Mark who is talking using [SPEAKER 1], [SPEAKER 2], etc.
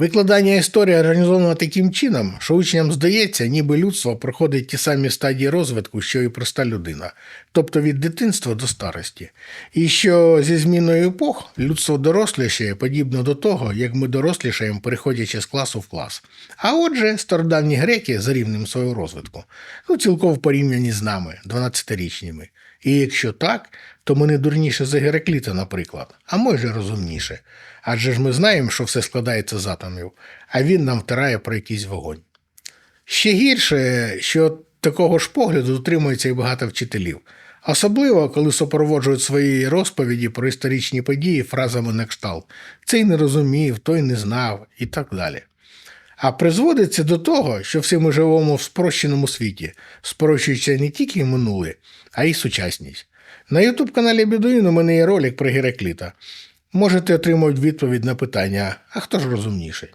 [SPEAKER 1] Викладання історії організовано таким чином, що учням здається, ніби людство проходить ті самі стадії розвитку, що і проста людина, тобто від дитинства до старості. І що зі зміною епох людство дорослішає подібно до того, як ми дорослішаємо, переходячи з класу в клас. А отже, стародавні греки за рівнем свого розвитку, ну цілком в порівнянні з нами, 12-річними. І якщо так, то ми не дурніше за Геракліта, наприклад, а може розумніше. Адже ж ми знаємо, що все складається з атомів, а він нам втирає про якийсь вогонь. Ще гірше, що такого ж погляду дотримується і багато вчителів, особливо коли супроводжують свої розповіді про історичні події фразами на кшталт цей не розумів, той не знав і так далі. А призводиться до того, що всі ми живемо в спрощеному світі, спрощується не тільки минуле, а й сучасність. На youtube каналі Бідуїн у мене є ролик про Геракліта. Можете отримати відповідь на питання, а хто ж розумніший?